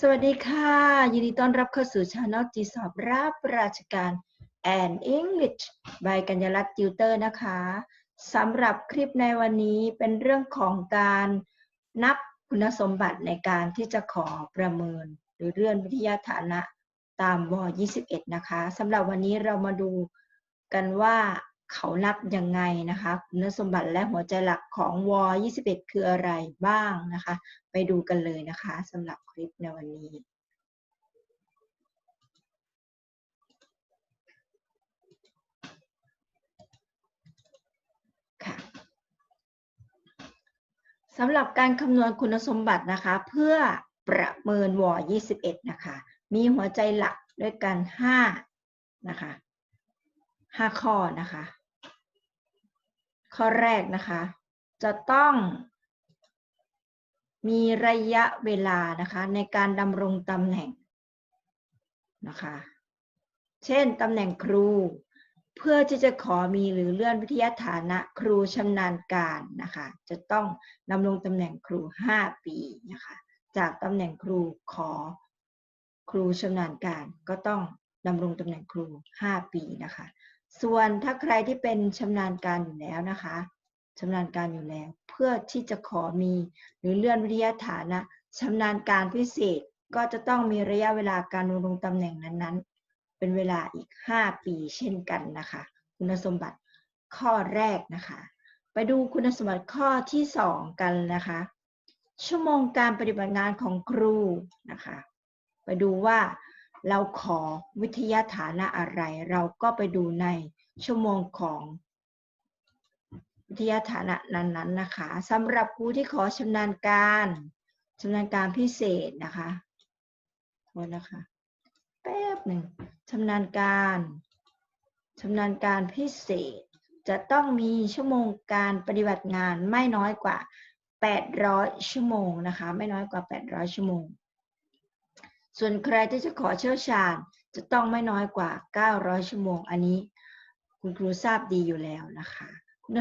สวัสดีค่ะ ยินดีต้อนรับเข้าสู่ช anel จีสอบรับราชการ and English ใบกัญญาลัตน์ติวเตอร์นะคะสำหรับคลิปในวันนี้เป็นเรื่องของการนับคุณสมบัติในการที่จะขอประเมิน หรือเลื่อนวิทยาฐานะตามว 21 นะคะสำหรับวันนี้เรามาดูกันว่า เขานับยังไงนะคะคุณสมบัติและหัวใจหลักของวอ21 คืออะไรบ้างนะคะ ไปดูกันเลยนะคะสำหรับคลิปในวันนี้ค่ะสำหรับการคำนวณคุณสมบัตินะคะ เพื่อประเมินวอ21 นะคะ มีหัวใจหลักด้วยกัน 5 นะคะ 5 ข้อนะคะ ข้อแรกนะคะ จะต้องมีระยะเวลานะคะในการดำรงตำแหน่งนะคะ เช่นตำแหน่งครู เพื่อที่จะขอมีหรือเลื่อนวิทยาฐานะครูชำนาญการนะคะ จะต้องดำรงตำแหน่งครู 5 ปีนะคะ จากตำแหน่งครูขอครูชำนาญการก็ต้องดำรงตำแหน่งครู 5 ปีนะคะ ส่วนถ้าใครที่เป็นชำนาญการอยู่แล้วนะคะชำนาญการอยู่แล้ว เพื่อที่จะขอมีหรือเลื่อนวิทยาฐานะชำนาญการพิเศษก็จะต้องมีระยะเวลาการดำรงตำแหน่งนั้นๆ เป็นเวลาอีก 5 ปีเช่นกันนะคะ คุณสมบัติข้อแรกนะคะ ไปดูคุณสมบัติข้อที่ 2 กันนะคะ ชั่วโมงการปฏิบัติงานของครูนะคะ ไปดูว่า เราขอวิทยาฐานะอะไร เราก็ไปดูในชั่วโมงของวิทยาฐานะนั้นๆนะคะสำหรับครูที่ขอชำนาญการชำนาญการพิเศษนะคะโทษนะคะแป๊บหนึ่งชำนาญการชำนาญการพิเศษ จะต้องมีชั่วโมงการปฏิบัติงานไม่น้อยกว่า 800 ชั่วโมงนะคะ ไม่น้อยกว่า 800 ชั่วโมง ส่วนใครที่จะขอเชี่ยวชาญจะต้องไม่น้อยกว่า 900 ชั่วโมง อันนี้คุณครูทราบดีอยู่แล้วนะคะ คุณ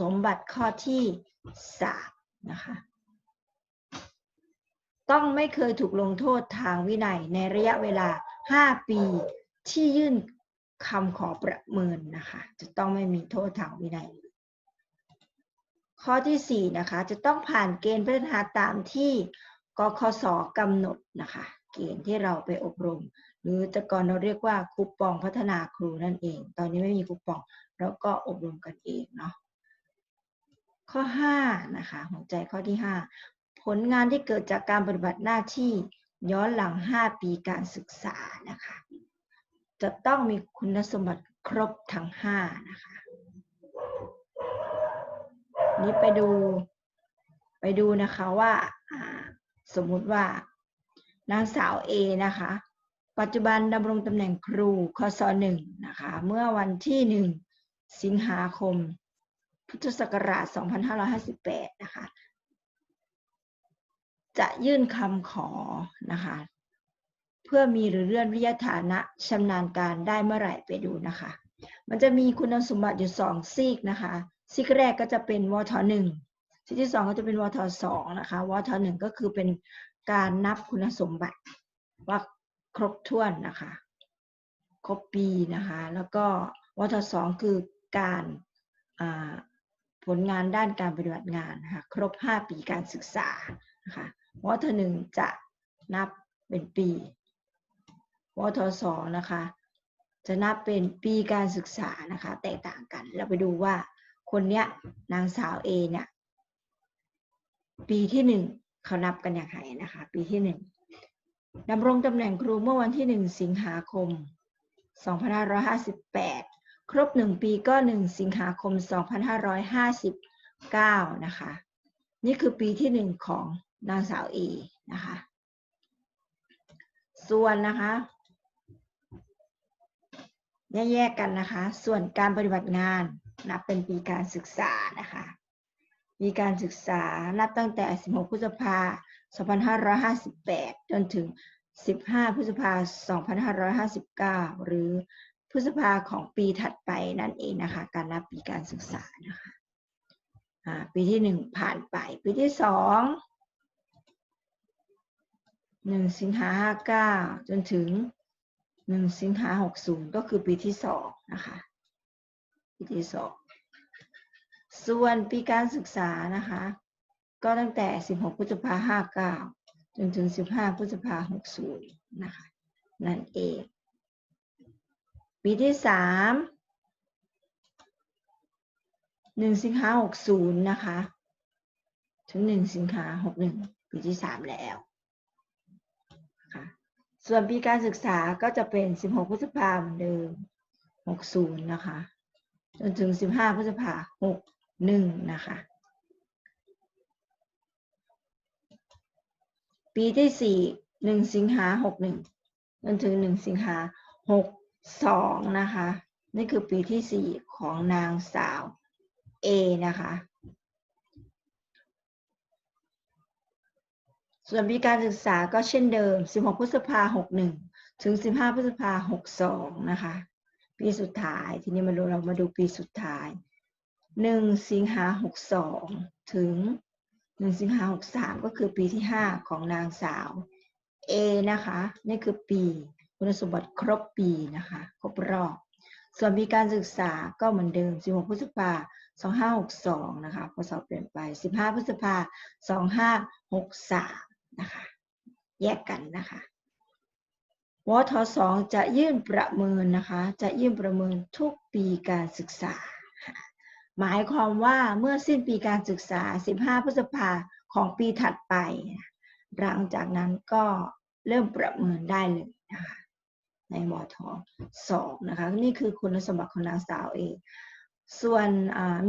สมบัติข้อที่ 3 นะคะ ต้องไม่เคยถูกลงโทษทางวินัยในระยะเวลา 5 ปีที่ยื่นคำขอประเมินนะคะ จะต้องไม่มีโทษทางวินัย ข้อที่ 4 นะคะ จะต้องผ่านเกณฑ์พัฒนาตามที่กคสกำหนดนะคะ เกณฑ์ที่เราไปอบรม หรือแต่ก่อนเราเรียกว่าคูปองพัฒนาครูนั่นเอง ตอนนี้ไม่มีคูปองแล้วก็อบรมกันเองเนาะข้อ5นะคะหัวใจข้อที่ 5 ผลงานที่เกิดจากการปฏิบัติหน้าที่ย้อนหลัง 5 ปีการศึกษานะคะ จะต้องมีคุณสมบัติครบทั้ง 5 นะคะ นี้ไปดูไปดูนะคะว่าสมมุติว่า นางสาว A นะคะ ปัจจุบันดำรงตำแหน่งครูคศ1นะคะ เมื่อวันที่1สิงหาคม พุทธศักราช 2558 นะคะ จะยื่นคำขอนะคะ เพื่อมีหรือเลื่อนวิทยาฐานะชำนาญการได้เมื่อไหร่ไปดูนะคะ มันจะมีคุณสมบัติอยู่2ซีกนะคะ ซีกแรกก็จะเป็นวท1ซีกที่2ก็จะเป็นวท2นะคะ วท1ก็คือเป็น การนับคุณสมบัติว่าครบถ้วนนะคะ ครบปีนะคะ แล้วก็วท2คือการผลงานด้านการปฏิบัติงานนะคะครบ 5 ปีการศึกษานะคะวทหนึ่งจะนับเป็นปีวทสองนะคะ จะนับเป็นปีการศึกษานะคะ แตกต่างกัน เราไปดูว่าคนเนี้ยนางสาวเอเนี่ยปีที่หนึ่ง เขานับกันอย่างไรนะคะ ปีที่หนึ่งดำรงตำแหน่งครูเมื่อวันที่หนึ่งสิงหาคม 2558 ครบหนึ่งปีก็หนึ่งสิงหาคม 2559 นะคะ นี่คือปีที่หนึ่งของนางสาวเอนะคะ ส่วนนะคะแยกกันนะคะ ส่วนการปฏิบัติงานนับเป็นปีการศึกษานะคะ ปีการศึกษานับตั้งแต่ 16 พฤษภา 2558 จนถึง 15 พฤษภา 2559 หรือพฤษภาของปีถัดไปนั่นเองนะคะ การนับปีการศึกษานะคะปีที่ 1 ผ่านไป ปีที่2หนึ่งสิงหาห้าเก้าจนถึงหนึ่งสิงหาหกศูนย์ก็คือปีที่สองนะคะ ปีที่สอง ส่วนปีการศึกษานะคะ ก็ตั้งแต่สิบหกพฤษภาห้าเก้าจนถึงสิบห้าพฤษภาหกศูนย์นะคะ นั่นเอง ปีที่สามหนึ่งสิงหาหกศูนย์นะคะ ถึงหนึ่งสิงหาหกหนึ่งปีที่สามแล้วค่ะส่วนปีการศึกษาก็จะเป็นสิบหกพฤษภาเหมือนเดิมหกศูนะคะ จนถึงสิบห้าพฤษภา หนึ่งนะคะ ปีที่สี่หนึ่งสิงหาหกหนึ่งจนถึงหนึ่งสิงหาหกสองนะคะ นี่คือปีที่สี่ของนางสาว A นะคะ ส่วนปีการศึกษาก็เช่นเดิม 16 พฤษภา61 ถึง 15 พฤษภา62 นะคะ ปีสุดท้าย ทีนี้มาดูเรามาดูปีสุดท้าย 1สิงหา62ถึง1สิงหา63ก็คือปีที่5ของนางสาว A นะคะ นี่คือปี คุณสมบัติครบปีนะคะ ครบรอบ ส่วนปีการศึกษาก็เหมือนเดิม 16 พฤษภา2562 นะคะพศเปลี่ยนไป 15 พฤษภา2563 นะคะ แยกกันนะคะวทสองจะยื่นประเมินนะคะ จะยื่นประเมินทุกปีการศึกษา หมายความว่าเมื่อสิ้นปีการศึกษา 15 พฤษภาของปีถัดไป หลังจากนั้นก็เริ่มประเมินได้เลยนะคะในวทสองนะคะนี่คือคุณสมบัติของนางสาวเองส่วน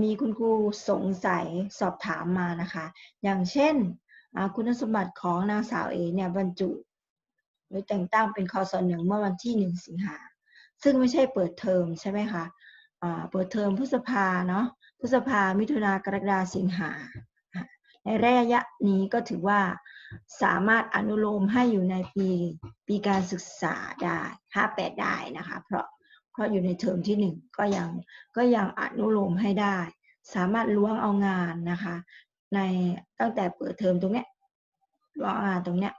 มีคุณครูสงสัยสอบถามมานะคะ อย่างเช่นคุณสมบัติของนางสาวเอเนี่ยบรรจุหรือแต่งตั้งเป็นคอสหนึ่งเมื่อวันที่หนึ่งสิงหาซึ่งไม่ใช่เปิดเทอมใช่ไหมคะ เปิดเทอมพฤษภาเนาะพฤษภามิถุนากรกฎาสิงหา ในระยะนี้ก็ถือว่าสามารถอนุโลมให้อยู่ในปีปีการศึกษาได้58 ได้นะคะ เพราะเพราะอยู่ในเทอมที่หนึ่งก็ยังก็ยังอนุโลมให้ได้ สามารถล้วงเอางานนะคะ ในตั้งแต่เปิดเทอมตรงเนี้ยล้วงงานตรงเนี้ย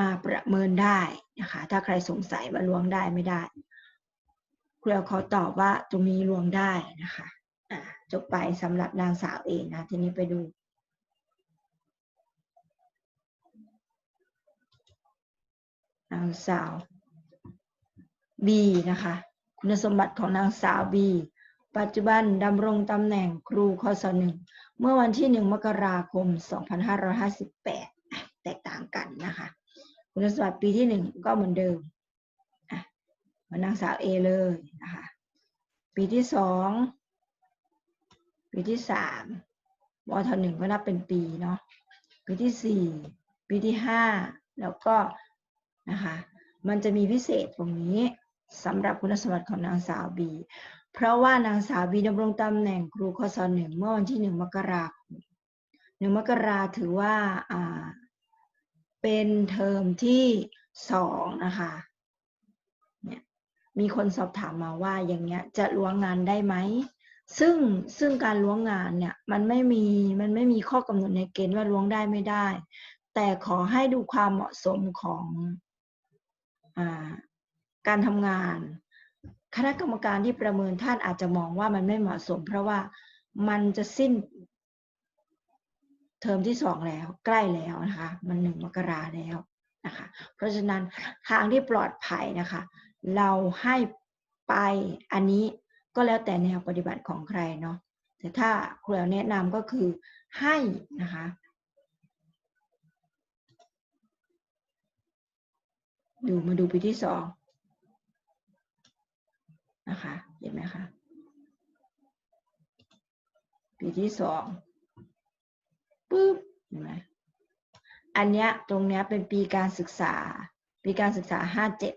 มาประเมินได้นะคะ ถ้าใครสงสัยว่าล้วงได้ไม่ได้ ครูเขอตอบว่าตรงนี้ล้วงได้นะคะะจบไปสำหรับนางสาวเองนะ ทีนี้ไปดูนางสาว B นะคะ คุณสมบัติของนางสาว B ปัจจุบันดำรงตำแหน่งครูคศหนึ่งเมื่อวันที่ 1 มกราคม 2558 แตกต่างกันนะคะ คุณสมบัติปีที่ 1 ก็เหมือนเดิม เหมือนนางสาว A เลยนะคะปีที่2ปีที่3วทหนึ่งก็นับเป็นปีเนาะปีที่4ปีที่5แล้วก็นะคะมันจะมีพิเศษตรงนี้สำหรับคุณสมบัติของนางสาวบีเพราะว่านางสาวบีดำรงตำแหน่งครูคศหนึ่งเมื่อวันที่หนึ่งมกราคมหนึ่งมกราถือว่าเป็นเทอมที่สองนะคะ มีคนสอบถามมาว่าอย่างเงี้ยจะล้วงงานได้ไหม ซึ่งซึ่งการล้วงงานเนี่ยมันไม่มีมันไม่มีข้อกำหนดในเกณฑ์ว่าล้วงได้ไม่ได้ แต่ขอให้ดูความเหมาะสมของอการทำงาน คณะกรรมการที่ประเมินท่านอาจจะมองว่ามันไม่เหมาะสม เพราะว่ามันจะสิ้นเทอมที่สองแล้วใกล้แล้วนะคะ มันหนึ่งมกราแล้วนะคะ เพราะฉะนั้นทางที่ปลอดภัยนะคะ เราให้ไปอันนี้ก็แล้วแต่แนวปฏิบัติของใครเนาะแต่ถ้าครูแอลแนะนำก็คือให้นะคะดูมาดูปีที่สองนะคะเห็นไหมคะปีที่สองปุ๊บเห็นไหมอันเนี้ยตรงเนี้ยเป็นปีการศึกษา ปีการศึกษาห้าเจ็ด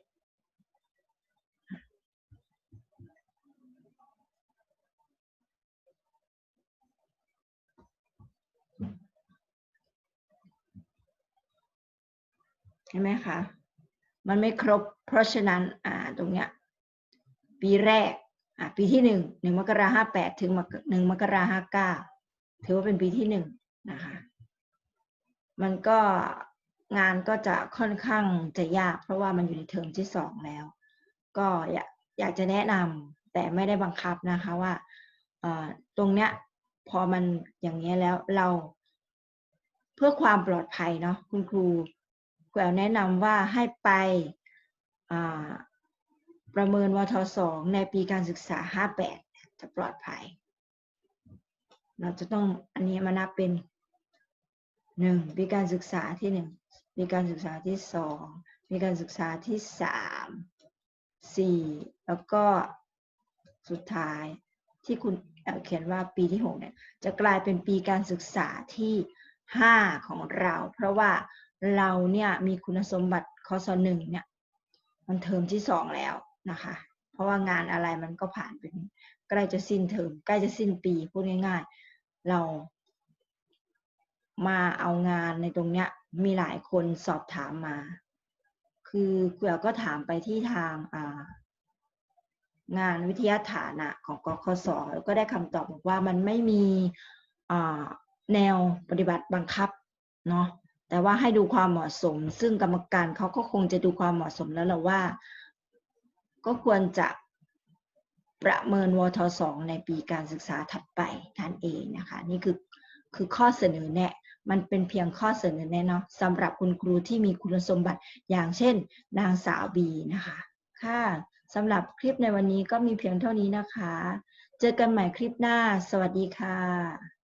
ไหมคะ มันไม่ครบ เพราะฉะนั้นอ่าตรงเนี้ยปีแรกอะปีที่หนึ่งหนึ่งมกราห้าแปดถึงหนึ่งมกราห้าเก้าถือว่าเป็นปีที่หนึ่งนะคะ มันก็งานก็จะค่อนข้างจะยาก เพราะว่ามันอยู่ในเทอมที่สองแล้ว ก็อยากอยากจะแนะนำแต่ไม่ได้บังคับนะคะว่าอตรงเนี้ยพอมันอย่างเงี้ยแล้วเราเพื่อความปลอดภัยเนาะคุณครู แกวแนะนำว่าให้ไปประเมินวทสองในปีการศึกษาห้าแปดจะปลอดภัย เราจะต้องอันนี้มานับเป็นหนึ่งปีการศึกษาที่หนึ่งปีการศึกษาที่สองปีการศึกษาที่สามสี่แล้วก็สุดท้ายที่คุณเอ่อเขียนว่าปีที่หกเนี่ย จะกลายเป็นปีการศึกษาที่ห้าของเรา เพราะว่า เราเนี่ยมีคุณสมบัติคศหนึ่งเนี่ย มันเทอมที่สองแล้วนะคะ เพราะว่างานอะไรมันก็ผ่านเป็นใกล้จะสิ้นเทอมใกล้จะสิ้นปีพูดง่ายๆ เรามาเอางานในตรงเนี้ยมีหลายคนสอบถามมา คือเกือก็ถามไปที่ทางอ่างานวิทยาฐานะของกคสแล้วก็ได้คำตอบบอกว่ามันไม่มีแนวปฏิบัติบังคับเนาะ แต่ว่าให้ดูความเหมาะสม ซึ่งกรรมการเขาก็คงจะดูความเหมาะสมแล้วแหละว่า ก็ควรจะประเมินวทสองในปีการศึกษาถัดไปนั่นเองนะคะ นี่คือคือข้อเสนอแนะ มันเป็นเพียงข้อเสนอแนะเนาะสำหรับคุณครูที่มีคุณสมบัติอย่างเช่น นางสาวบีนะคะ ค่ะสำหรับคลิปในวันนี้ก็มีเพียงเท่านี้นะคะ เจอกันใหม่คลิปหน้า สวัสดีค่ะ